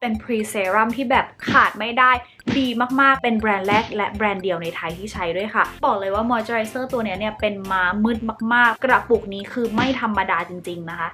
เป็นพรีเซรั่มที่แบบขาดไม่ได้ดีมากๆ เป็นแบรนด์แรกและแบรนด์เดียวในไทยที่ใช้ด้วยค่ะ บอกเลยว่ามอยเจอไรเซอร์ตัวนี้เนี่ยเป็นม้ามืดมากๆ กระปุกนี้คือไม่ธรรมดาจริง ๆ นะคะ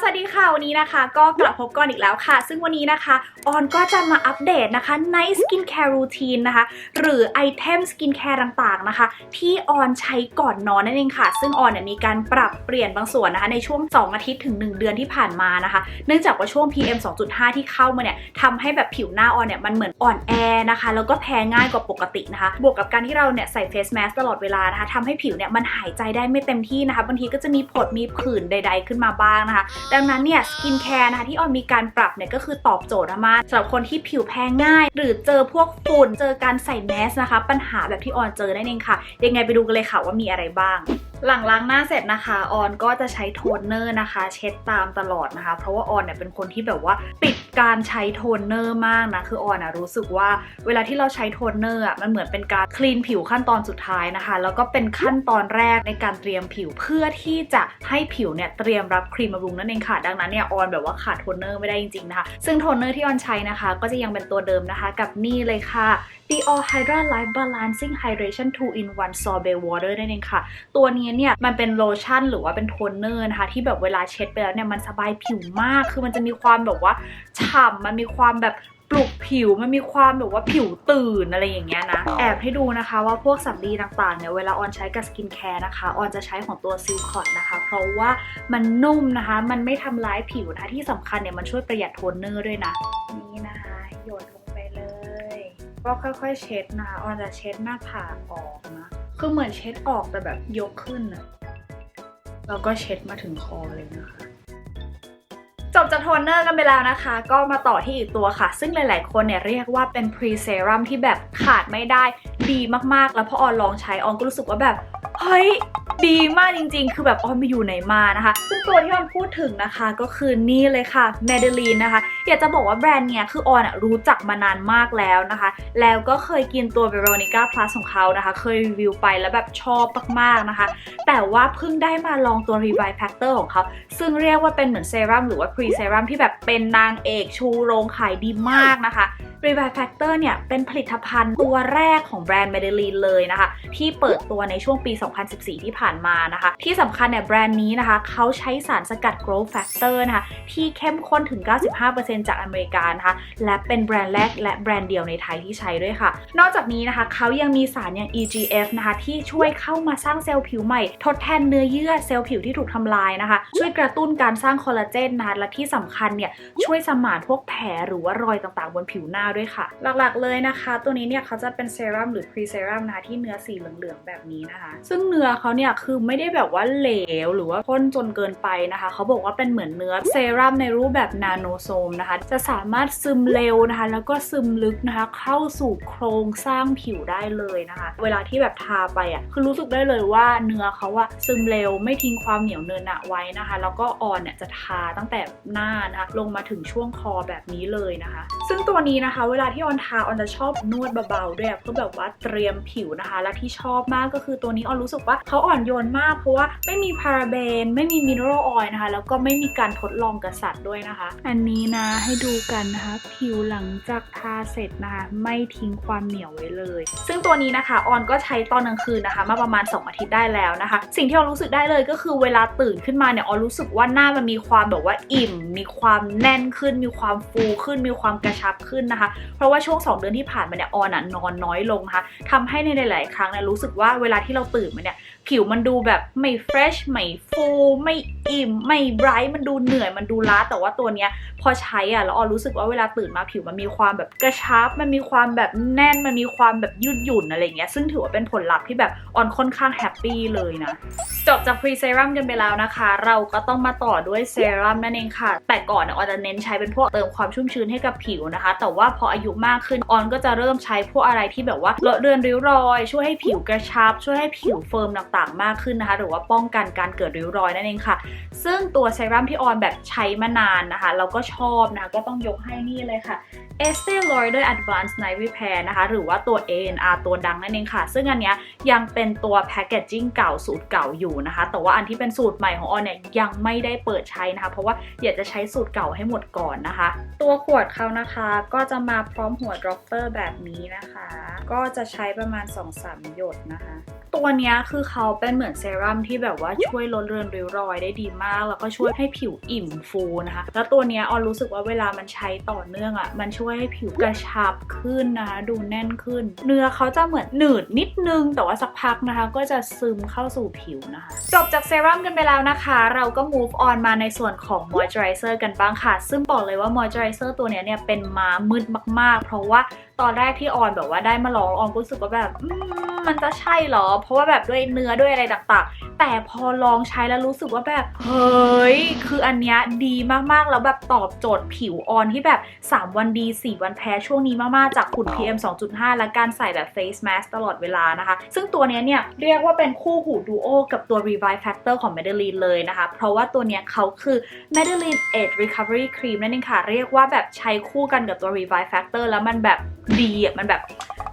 สวัสดีค่ะ วันนี้นะคะ ก็กลับพบกันอีกแล้วค่ะ ซึ่งวันนี้นะคะ ออนก็จะมาอัปเดตนะคะ Night Skin Care Routine นะคะ หรือไอเทมสกินแคร์ต่างๆนะคะ ที่ออนใช้ก่อนนอนนั่นเองค่ะ ซึ่งออนเนี่ยมีการปรับเปลี่ยนบางส่วนนะคะ ในช่วง 2 อาทิตย์ถึง 1 เดือนที่ผ่านมานะคะ เนื่องจากว่าช่วง PM 2.5 ที่เข้ามาเนี่ยทำให้แบบผิวหน้าออนเนี่ยมันเหมือนอ่อนแอนะคะ แล้วก็แพ้ง่ายกว่าปกตินะคะ บวกกับการที่เราเนี่ยใส่เฟสแมสตลอดเวลานะคะทำให้ผิวเนี่ยมันหายใจได้ไม่เต็มที่นะคะบางทีก็จะมีผดมีผื่นใด ๆ ขึ้นมาบ้างนะคะดังนั้นเนี่ยสกินแคร์นะคะที่ออนมีการปรับเนี่ยก็คือตอบโจทย์มากสำหรับคนที่ผิวแพ้ง่าย หรือเจอพวกฝุ่นเจอการใส่แมสนะคะ ปัญหาแบบที่ออนเจอนั่นเองค่ะ ยังไงไปดูกันเลยค่ะว่ามีอะไรบ้าง หลังล้างหน้าเสร็จนะคะออนก็จะใช้โทนเนอร์นะคะ เช็ดตามตลอดนะคะ เพราะว่าออนเนี่ยเป็นคนที่แบบว่าติดการใช้โทนเนอร์มากนะคือออนอะรู้สึกว่าเวลาที่เราใช้โทนเนอร์อะมันเหมือนเป็นการคลีนผิวขั้นตอนสุดท้ายนะคะ แล้วก็เป็นขั้นตอนแรกในการเตรียมผิวเพื่อที่จะให้ผิวเนี่ยเตรียมรับครีมบำรุงนั่นเองค่ะดังนั้นเนี่ยออนแบบว่าขาดโทนเนอร์ไม่ได้จริงๆนะคะซึ่งโทนเนอร์ที่ออนใช้นะคะ ก็จะยังเป็นตัวเดิมนะคะกับนี่เลยค่ะ Dior Hydra Life Balancing Hydration 2 in 1 Sorbet Water นั่นเองค่ะ ตัวนี้เนี่ยมันเป็นโลชั่นหรือว่าเป็นโทนเนอร์นะคะที่แบบเวลาเช็ดไปแล้วเนี่ยมันสบายผิวมาก คือมันจะมีความแบบว่าฉ่ำมันมีความแบบปลุกผิวมันมีความแบบว่าผิวตื่นอะไรอย่างเงี้ยนะแอบให้ดูนะคะว่าพวกสำลีต่างๆเนี่ยเวลาออนใช้กับสกินแคร์นะคะออนจะใช้ของตัวซิลคอตนะคะ เพราะว่ามันนุ่มนะคะ มันไม่ทำร้ายผิวนะะที่สำคัญเนี่ยมันช่วยประหยัดโทนเนอร์ด้วยนะ นี่นะคะหยดลงไปเลย ก็ค่อยๆเช็ดนะคะออนจะเช็ดหน้าผากออกนะ คือเหมือนเช็ดออกแต่แบบยกขึ้นอะแล้วก็เช็ดมาถึงคอเลยนะคะ จบจากโทนเนอร์กันไปแล้วนะคะ ก็มาต่อที่อีกตัวค่ะ ซึ่งหลาย ๆ คนเนี่ยเรียกว่าเป็นพรีเซรั่มที่แบบขาดไม่ได้ดีมาก ๆ แล้วพอออนลองใช้ออนก็รู้สึกว่าแบบ เฮ้ยดีมากจริงๆ คือแบบออนไปอยู่ไหนมานะคะ ซึ่งตัวที่ออนพูดถึงนะคะก็คือนี่เลยค่ะ m a d e l i n e นะคะ อยากจะบอกว่าแบรนด์เนี้ยคือออนรู้จักมานานมากแล้วนะคะ แล้วก็เคยกินตัว Veronica Plus ของเขานะคะ เคยรีวิวไปแล้วแบบชอบมากๆนะคะ แต่ว่าเพิ่งได้มาลองตัว Revive Factor ของเขา ซึ่งเรียกว่าเป็นเหมือนเซรั่มหรือว่า Pre Serum ที่แบบเป็นนางเอกชูโรงขายดีมากนะคะ Revive Factor เนี่ยเป็นผลิตภัณฑ์ตัวแรกของแบรนด์ Maybelline เลยนะคะ ที่เปิดตัวในช่วงปี2014 ที่ผ่านมานะคะ ที่สำคัญเนี่ยแบรนด์นี้นะคะเขาใช้สารสกัด Growth Factor นะคะที่เข้มข้นถึง 95%จากอเมริกานะคะและเป็นแบรนด์แรกและแบรนด์เดียวในไทยที่ใช้ด้วยค่ะ นอกจากนี้นะคะเขายังมีสารอย่าง EGF นะคะที่ช่วยเข้ามาสร้างเซลล์ผิวใหม่ ทดแทนเนื้อเยื่อเซลล์ผิวที่ถูกทำลายนะคะ ช่วยกระตุ้นการสร้างคอลลาเจนนะคะและที่สำคัญเนี่ยช่วยสมานพวกแผลหรือว่ารอยต่างๆ บนผิวหน้าด้วยค่ะ หลักๆเลยนะคะ ตัวนี้เนี่ยเขาจะเป็นเซรั่มหรือพรีเซรั่มนะคะที่เนื้อสีเหลืองๆแบบนี้นะคะซึ่งึ่งเนื้อเขาเนี่ยคือไม่ได้แบบว่าเหลว หรือว่าข้นจนเกินไปนะคะ เขาบอกว่าเป็นเหมือนเนื้อเซรั่มในรูปแบบนาโนโซมนะคะ จะสามารถซึมเร็วนะคะ แล้วก็ซึมลึกนะคะ เข้าสู่โครงสร้างผิวได้เลยนะคะ เวลาที่แบบทาไปอะคือรู้สึกได้เลยว่าเนื้อเขาอะซึมเร็วไม่ทิ้งความเหนียวเนินหนะไว้นะคะ แล้วก็ออนเนี่ยจะทาตั้งแต่หน้านะคะลงมาถึงช่วงคอแบบนี้เลยนะคะ ซึ่งตัวนี้นะคะ เวลาที่ออนทาออนจะชอบนวดเบาๆด้วยเพื่อแบบว่าเตรียมผิวนะคะ และที่ชอบมากก็คือตัวนี้ออนรู้สึกว่าเขาอ่อนโยนมาก เพราะว่าไม่มีพาราเบน ไม่มีมินเนอรัลออยล์นะคะ แล้วก็ไม่มีการทดลองกับสัตว์ด้วยนะคะ อันนี้นะให้ดูกันนะคะ ผิวหลังจากทาเสร็จนะคะ ไม่ทิ้งความเหนียวไว้เลย ซึ่งตัวนี้นะคะออนก็ใช้ตอนกลางคืนนะคะ มาประมาณ 2 อาทิตย์ได้แล้วนะคะ สิ่งที่ออนรู้สึกได้เลยก็คือเวลาตื่นขึ้นมาเนี่ยออนรู้สึกว่าหน้ามันมีความแบบว่าอิ่ม มีความแน่นขึ้น มีความฟูขึ้น มีความกระชับขึ้นนะคะ เพราะว่าช่วง 2 เดือนที่ผ่านมาเนี่ยออนอะนอนน้อยลงนะคะทำให้ในหลาย ๆ ครั้งเนี่ยรู้สึกว่าเวลาที่เราตื่นมาเนี่ย ผิวมันดูแบบไม่เฟรชไม่ฟูไม่อิ่ม ไม่ไบรท์มันดูเหนื่อยมันดูล้า แต่ว่าตัวเนี้ยพอใช้อะแล้วออนรู้สึกว่าเวลาตื่นมาผิวมันมีความแบบกระชับ มันมีความแบบแน่นมันมีความแบบยืดหยุ่นอะไรเงี้ยซึ่งถือว่าเป็นผลลัพธ์ที่แบบออนค่อนข้างแฮปปี้เลยนะ จบจากพรีเซรั่มกันไปแล้วนะคะ เราก็ต้องมาต่อด้วยเซรั่มนั่นเองค่ะ แต่ก่อนออนจะเน้นใช้เป็นพวกเติมความชุ่มชื้นให้กับผิวนะคะ แต่ว่าพออายุมากขึ้นออนก็จะเริ่มใช้พวกอะไรที่แบบว่าลดเรือนริ้วรอย ช่วยให้ผิวกระชับ ช่วยให้ผิวเฟิร์มต่างๆ มากขึ้นนะคะ หรือว่าป้องกันการเกิดริ้วรอยนั่นเองค่ะ ซึ่งตัวเซรั่มที่ออนแบบใช้มานานนะคะ เราก็ชอบนะคะ ก็ต้องยกให้นี่เลยค่ะ Estee Lauder Advanced Night Repair นะคะ หรือว่าตัว ANR ตัวดังนั่นเองค่ะ ซึ่งอันเนี้ยยังเป็นตัวแพคเกจจิ้งเก่าสูตรเก่าอยู่นะคะ แต่ว่าอันที่เป็นสูตรใหม่ของออนเนี่ยยังไม่ได้เปิดใช้นะคะ เพราะว่าอยากจะใช้สูตรเก่าให้หมดก่อนนะคะ ตัวขวดเขานะคะก็จะมาพร้อมหัวดรอปเปอร์แบบนี้นะคะ ก็จะใช้ประมาณ 2-3 หยดนะคะ ตัวเนี้ยคือเขาเป็นเหมือนเซรั่มที่แบบว่าช่วยลดเรือนริ้วรอยได้ดีมาก แล้วก็ช่วยให้ผิวอิ่มฟูนะคะ แล้วตัวเนี้ยออนรู้สึกว่าเวลามันใช้ต่อเนื่องอะ่ะมันช่วยให้ผิวกระชับขึ้นนะคะดูแน่นขึ้น เนื้อเขาจะเหมือนหนืดนิดนึง แต่ว่าสักพักนะคะ ก็จะซึมเข้าสู่ผิวนะคะ จบจากเซรั่มกันไปแล้วนะคะ เราก็ move on มาในส่วนของ moisturizer กันบ้างค่ะ ซึ่งบอกเลยว่า moisturizer ตัวเนี้ยเนี่ยเป็นม้ามืดมาก ๆ เพราะว่า ตอนแรกที่ออนแบบว่าได้มาลองออนก็รู้สึกว่าแบบอืมมันจะใช่เหรอ เพราะว่าแบบด้วยเนื้อด้วยอะไรต่างๆ แต่พอลองใช้แล้วรู้สึกว่าแบบเฮ้ย คืออันเนี้ยดีมากๆ แล้วแบบตอบโจทย์ผิวออนที่แบบ 3 วันดี 4 วันแพ้ช่วงนี้มากๆ จากฝุ่น PM 2.5 และการใส่แบบ face mask ตลอดเวลานะคะ ซึ่งตัวเนี้ยเนี่ยเรียกว่าเป็นคู่หูดูโอกับตัว revive factor ของ Maybelline เลยนะคะ เพราะว่าตัวเนี้ยเขาคือ Maybelline Age Recovery Cream นั่นเองค่ะ เรียกว่าแบบใช้คู่กันกับตัว revive factor แล้วมันแบบดีอะมันแบบ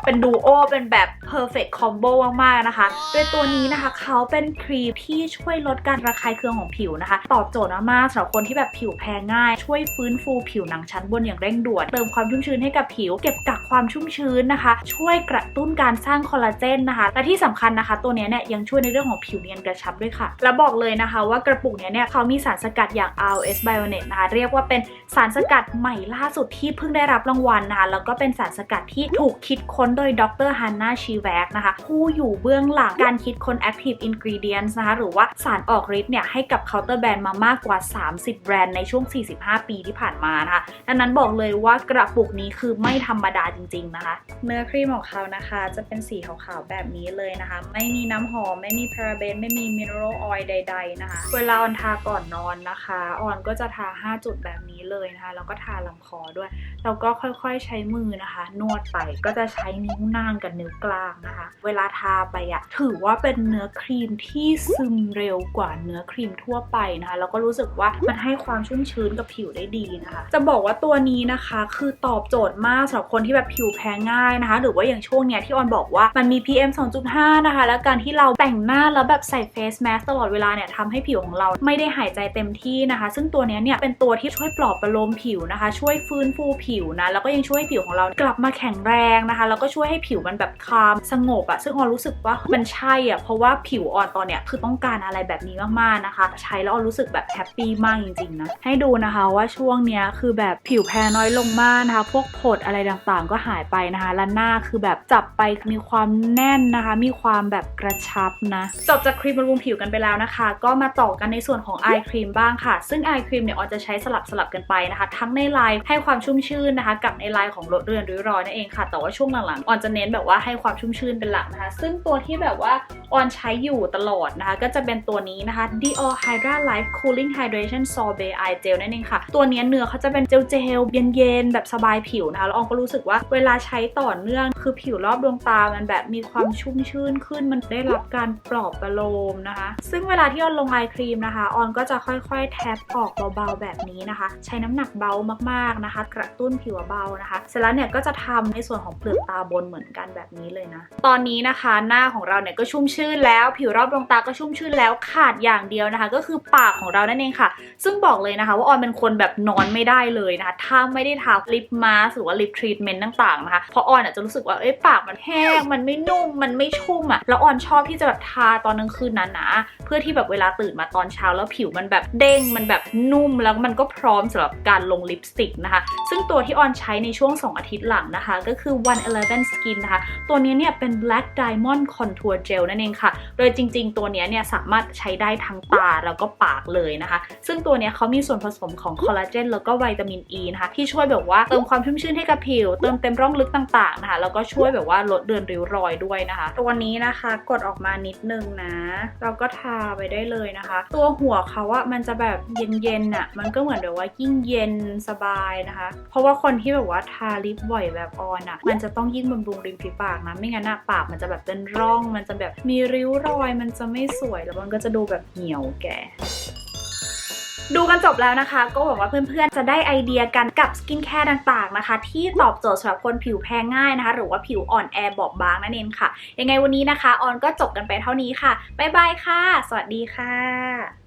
เป็นดูโอเป็นแบบ perfect combo มากๆนะคะ โดยตัวนี้นะคะเขาเป็นครีมที่ช่วยลดการระคายเคืองของผิวนะคะ ตอบโจทย์มากๆสำหรับคนที่แบบผิวแพ้ง่าย ช่วยฟื้นฟูผิวหนังชั้นบนอย่างเร่งด่วน เติมความชุ่มชื้นให้กับผิว เก็บกัก ความชุ่มชื้นนะคะ ช่วยกระตุ้นการสร้างคอลลาเจนนะคะ และที่สำคัญนะคะ ตัวนี้เนี่ยยังช่วยในเรื่องของผิวเนียนกระชับด้วยค่ะ และบอกเลยนะคะว่ากระปุกเนี้ยเนี่ยเขามีสารสกัดอย่าง RS Bionet นะคะ เรียกว่าเป็นสารสกัดใหม่ล่าสุดที่เพิ่งได้รับรางวัลนะคะแล้วก็เป็นสารสกัดที่ถูกคิดค้นโดยดรฮันนาชีแวกนะคะ ผู้อยู่เบื้องหลังการคิดค้น Active Ingredients นะคะ หรือว่าสารออกฤทธิ์เนี่ยให้กับเคาน์เตอร์แบรนด์มามากกว่า 30 แบรนด์ในช่วง 45 ปีที่ผ่านมานะคะดังนั้นบอกเลยว่ากระปุกนี้คือไม่ธรรมดาจริง ๆนะคะ เนื้อครีมของเขานะคะ จะเป็นสีขาวๆแบบนี้เลยนะคะ ไม่มีน้ำหอม ไม่มีพาราเบน ไม่มีมินเนอรัลออยล์ใด ๆ นะคะ เวลาออนทาก่อนนอนนะคะออนก็จะทา 5 จุดแบบนี้เลยนะคะ แล้วก็ทาลำคอด้วย แล้วก็ค่อยๆใช้มือนะคะ นวดไปก็จะใช้นิ้วนางกับนิ้วกลางนะคะ เวลาทาไปอะถือว่าเป็นเนื้อครีมที่ซึมเร็วกว่าเนื้อครีมทั่วไปนะคะแล้วก็รู้สึกว่ามันให้ความชุ่มชื้นกับผิวได้ดีนะคะ จะบอกว่าตัวนี้นะคะ คือตอบโจทย์มากสำหรับคนที่แบบผิวแพ้ง่ายนะคะ หรือว่าอย่างช่วงเนี้ยที่ออนบอกว่ามันมี PM 2.5 นะคะ แล้วการที่เราแต่งหน้าแล้วแบบใส่เฟสแมสตลอดเวลาเนี่ยทำให้ผิวของเราไม่ได้หายใจเต็มที่นะคะ ซึ่งตัวเนี้ยเนี่ยเป็นตัวที่ช่วยปลอบประโลมผิวนะคะ ช่วยฟื้นฟูผิวนะแล้วก็ยังช่วยให้ผิวของเรากลับมาแข็งแรงนะคะแล้วก็ช่วยให้ผิวมันแบบคามสงบอะซึ่งออนรู้สึกว่ามันใช่อะเพราะว่าผิวออนตอนเนี้ยคือต้องการอะไรแบบนี้มากๆนะคะ ใช้แล้วออนรู้สึกแบบแฮปปี้มากจริงๆนะให้ดูนะคะว่าช่วงเนี้ยคือแบบผิวแพ้น้อยลงมากนะคะ พวกผดอะไรต่างๆก็หายไปนะคะ และหน้าคือแบบจับไปมีความแน่นนะคะ มีความแบบกระชับนะจบจากครีมบำรุงผิวกันไปแล้วนะคะ ก็มาต่อกันในส่วนของไอครีมบ้างค่ะ ซึ่งไอครีมเนี่ยออนจะใช้สลับสลับกันไปนะคะ ทั้งในไลน์ให้ความชุ่มชื่นนะคะ กับในไลน์ของลดเรือนริ้วรอยนั่นเองค่ะ แต่ว่าช่วงหลังๆออนจะเน้นแบบว่าให้ความชุ่มชื่นเป็นหลักนะคะ ซึ่งตัวที่แบบว่าออนใช้อยู่ตลอดนะคะ ก็จะเป็นตัวนี้นะคะ Dior Hydra Life Cooling Hydration Sorbet Eye Gel นั่นเองค่ะ ตัวนี้เนื้อเขาจะเป็นเจลเจลเย็นๆแบบสบายผิวนะคะ แล้วออนก็รู้สึกว่าเวลาใช้ต่อเนื่อง คือผิวรอบดวงตามันแบบมีความชุ่มชื่นขึ้นมันได้รับการปลอบประโลมนะคะ ซึ่งเวลาที่ออนลงไอครีมนะคะออนก็จะค่อยๆ แทบออกเบาๆแบบนี้นะคะ ใช้น้ำหนักเบามากๆนะคะ กระตุ้นผิวเบานะคะ เสร็จแล้วเนี่ยก็จะทำในส่วนของเปลือกตาบนเหมือนกันแบบนี้เลยนะ ตอนนี้นะคะหน้าของเราเนี่ยก็ชุ่มชื่นแล้ว ผิวรอบดวงตาก็ชุ่มชื่นแล้วขาดอย่างเดียวนะคะ ก็คือปากของเรานั่นเองค่ะ ซึ่งบอกเลยนะคะ ว่าออนเป็นคนแบบนอนไม่ได้เลยนะคะถ้าไม่ได้ทาลิปมาสหรือว่าลิปทรีทเมนต์ต่างๆนะคะเพราะออนอะจะรู้สึกว่าเอ้ยปากมันแห้งมันไม่นุ่มมันไม่ชุ่มอะแล้วออนชอบที่จะแบบทาตอนกลางคืนหนาๆเพื่อที่แบบเวลาตื่นมาตอนเช้าแล้วผิวมันแบบเด้งมันแบบนุ่มแล้วมันก็พร้อมสำหรับการลงลิปสติกนะคะ ซึ่งตัวที่ออนใช้ในช่วง 2 อาทิตย์หลังนะคะ ก็คือ111 Skin นะคะ ตัวนี้เนี่ยเป็น Black Diamond Contour Gel นั่นเองค่ะ โดยจริง ๆ ตัวนี้เนี่ยสามารถใช้ได้ทั้งตาแล้วก็ปากเลยนะคะ ซึ่งตัวนี้เขามีส่วนผสมของคอลลาเจนแล้วก็วิตามินอ e ีนะคะ ที่ช่วยแบบว่าเติมความชุ่มชื่นให้กับผิว เติมเต็มร่องลึกต่างๆนะคะแล้วก็ช่วยแบบว่าลดเรือนริ้วรอยด้วยนะคะ ตัวนี้นะคะกดออกมานิดนึงนะ เราก็ทาไปได้เลยนะคะ ตัวหัวเขาอะมันจะแบบเย็นๆอะมันก็เหมือนแบบว่ายิ่งเย็นสบายนะคะ เพราะว่าคนที่แบบว่าทาลิปบ่อยแบบออนอะมันจะต้องยิ่งบำรุงริมฝีปากนะไม่งั้นอะปากมันจะแบบเป็นร่อง มันจะแบบมีริ้วรอย มันจะไม่สวยแล้วมันก็จะดูแบบเหี่ยวแก่ ดูกันจบแล้วนะคะ ก็หวังว่าเพื่อนๆ จะได้ไอเดียกันกับสกินแคร์ต่างๆนะคะ ที่ตอบโจทย์สำหรับคนผิวแพ้ง่ายนะคะ หรือว่าผิวอ่อนแอบอบบางนั่นเองค่ะ ยังไงวันนี้นะคะ ออนก็จบกันไปเท่านี้ค่ะบ๊ายบายค่ะ สวัสดีค่ะ